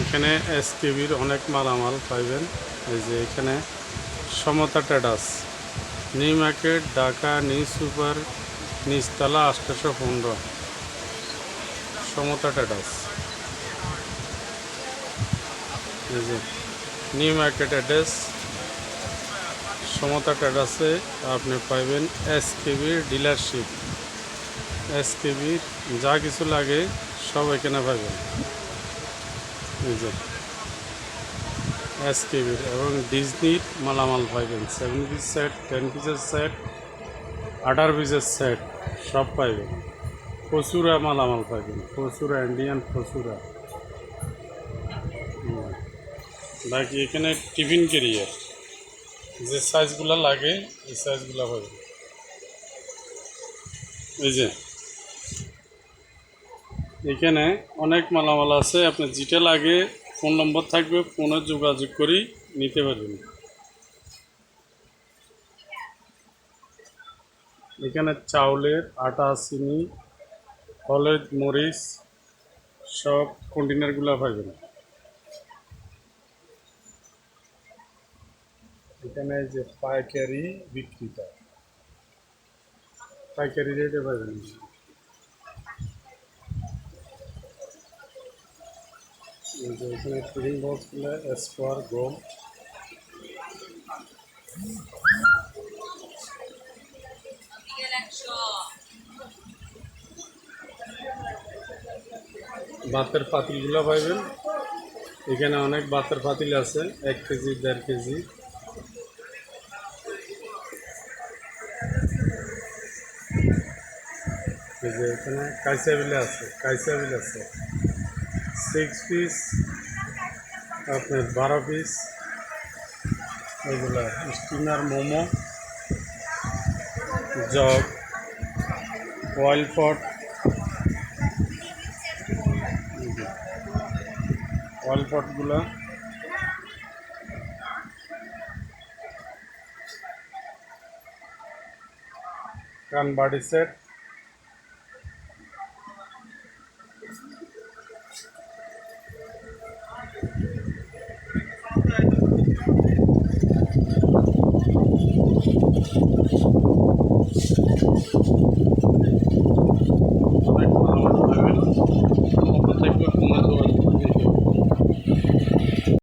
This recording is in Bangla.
এখানে এসকেবির অনেক মালামাল পাইবেন। এই যে এখানে Samata traders, new market, Dhaka, new super, নিচতলা আটশোশো পনেরো। সমতা ট্রেডার্স। এই যে নিউ মার্কেট অ্যাড্রেস। সমতা ট্রেডার্সে আপনি পাইবেন এস এসকেবির ডিলারশিপ। এস এসকেবির যা কিছু লাগে সব এখানে পাবেন এসকেবির এবং ডিজনির মালামাল পাইবেন সেভেন পিস সেট টেন পিসের সেট আঠারো পিসের সেট সব পাইবেন প্রচুরা মালামাল পাইবেন প্রচুরা ইন্ডিয়ান প্রচুরা বাকি এখানে টিফিন কেরিয়ার। যে সাইজগুলো লাগে, এই সাইজগুলো পাবেন এই যে এখানে অনেক মালামাল আছে আপনার যেটা লাগে ফোন নম্বর থাকবে, ফোনে যোগাযোগ করি নিতে পারবেন। এখানে চাউলের, আটা, চিনি, হলুদ, মরিচ সব কন্টেনারগুলো পাইবেন এখানে যে পাইকারি বিক্রিতা, পাইকারি রেটে পাইবেন যে এখানে ফিডিং বক্সগুলো স্কোয়ার গোল বাতের পাতিলগুলো পাইবেন। এখানে অনেক বাতের পাতিল আছে, এক কেজি, দেড় কেজি। এখানে কাইসা বিলে আছে, কাইসা বিল আছে। সিক্স পিস আপনার বারো পিস এগুলা steamer momo, jug oil pot oil পটগুলো কান সেট